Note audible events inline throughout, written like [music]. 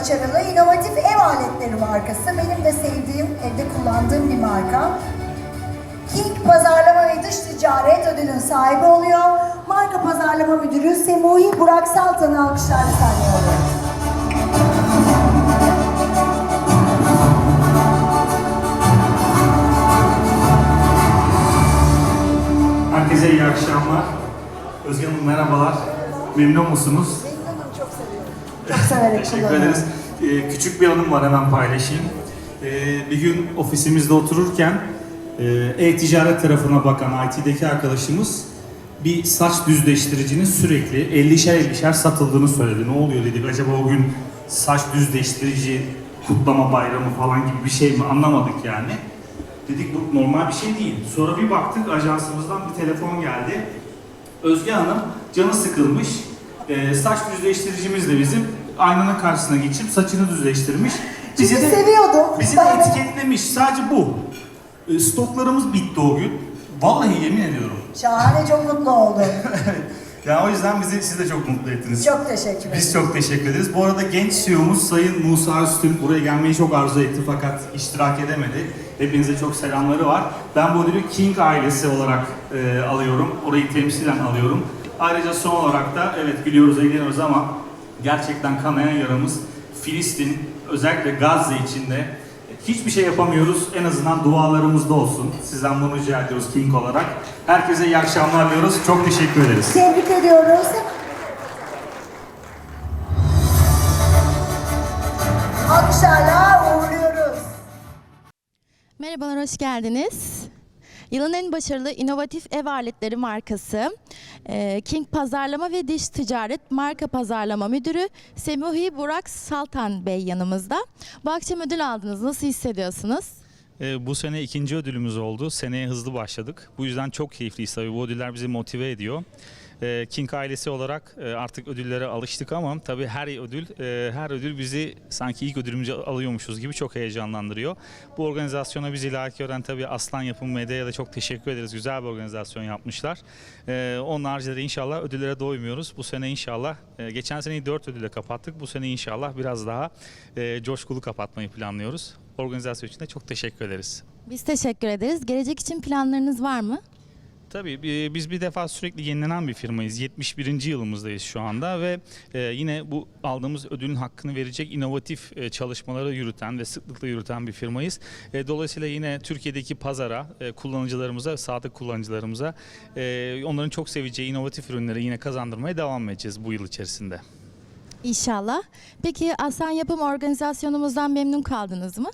başarılı inovatif ev aletleri markası. Benim de sevdiğim, evde kullandığım bir marka. King Pazarlama ve Dış Ticaret ödülün sahibi oluyor. Marka Pazarlama Müdürü Semuhi Burak Saltan'ı alkışlarla sahneye alıyoruz. Herkese iyi akşamlar. Özge Hanım merhabalar. Memnun musunuz? Çok severek Teşekkür kullanıyorum. ederiz. Ee, küçük bir anım var hemen paylaşayım. Ee, bir gün ofisimizde otururken e, e-ticaret tarafına bakan IT'deki arkadaşımız bir saç düzleştiricinin sürekli 50'şer 50'şer satıldığını söyledi. Ne oluyor dedik acaba o gün saç düzleştirici kutlama bayramı falan gibi bir şey mi anlamadık yani. Dedik bu normal bir şey değil. Sonra bir baktık ajansımızdan bir telefon geldi. Özge Hanım canı sıkılmış. Ee, saç düzleştiricimiz de bizim aynanın karşısına geçip saçını düzleştirmiş. Çünkü seviyordum. Bizi de etiketlemiş. Sadece bu. Ee, stoklarımız bitti o gün. Vallahi yemin ediyorum. Şahane, çok mutlu oldum. [laughs] Yani o yüzden bizi siz de çok mutlu ettiniz. Çok teşekkür ederim. Biz çok teşekkür ederiz. Bu arada genç CEO'muz Sayın Musa Üstün buraya gelmeyi çok arzu etti fakat iştirak edemedi. Hepinize çok selamları var. Ben bu ödülü King ailesi olarak e, alıyorum. Orayı temsilen alıyorum. Ayrıca son olarak da evet gülüyoruz eğleniyoruz ama gerçekten kanayan yaramız Filistin özellikle Gazze içinde hiçbir şey yapamıyoruz. En azından dualarımızda olsun. Sizden bunu rica ediyoruz King olarak. Herkese iyi akşamlar diyoruz. Çok teşekkür ederiz. Tebrik ediyoruz. Alkışlarla uğurluyoruz. Merhabalar, hoş geldiniz. Yılın en başarılı inovatif ev aletleri markası King Pazarlama ve Diş Ticaret Marka Pazarlama Müdürü Semuhi Burak Saltan Bey yanımızda. Bu akşam ödül aldınız. Nasıl hissediyorsunuz? Ee, Bu sene ikinci ödülümüz oldu. Seneye hızlı başladık. Bu yüzden çok keyifliyiz tabii. Bu ödüller bizi motive ediyor. Ee, King ailesi olarak e, artık ödüllere alıştık ama tabii her ödül e, her ödül bizi sanki ilk ödülümüzü alıyormuşuz gibi çok heyecanlandırıyor. Bu organizasyona bizi layık gören tabii Aslan Yapım Medya'ya da çok teşekkür ederiz. Güzel bir organizasyon yapmışlar. Ee, Onun haricinde de inşallah ödüllere doymuyoruz. Bu sene inşallah e, geçen seneyi 4 ödülle kapattık. Bu sene inşallah biraz daha e, coşkulu kapatmayı planlıyoruz. Organizasyon için de çok teşekkür ederiz. Biz teşekkür ederiz. Gelecek için planlarınız var mı? Tabii bi- biz bir defa sürekli yenilenen bir firmayız. 71. yılımızdayız şu anda ve e, yine bu aldığımız ödülün hakkını verecek inovatif e, çalışmaları yürüten ve sıklıkla yürüten bir firmayız. E, dolayısıyla yine Türkiye'deki pazara, kullanıcılarımıza, sadık kullanıcılarımıza onların çok seveceği inovatif ürünleri yine kazandırmaya devam edeceğiz bu yıl içerisinde. İnşallah. Peki Aslan Yapım organizasyonumuzdan memnun kaldınız mı?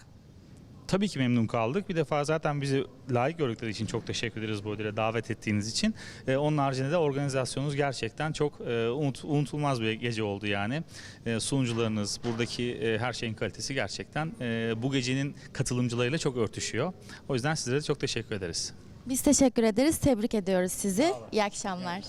Tabii ki memnun kaldık. Bir defa zaten bizi layık gördükleri için çok teşekkür ederiz bu ödüle davet ettiğiniz için. Ee, onun haricinde de organizasyonunuz gerçekten çok e, unut- unutulmaz bir gece oldu yani. E, sunucularınız, buradaki e, her şeyin kalitesi gerçekten e, bu gecenin katılımcılarıyla çok örtüşüyor. O yüzden sizlere de çok teşekkür ederiz. Biz teşekkür ederiz. Tebrik ediyoruz sizi. İyi akşamlar.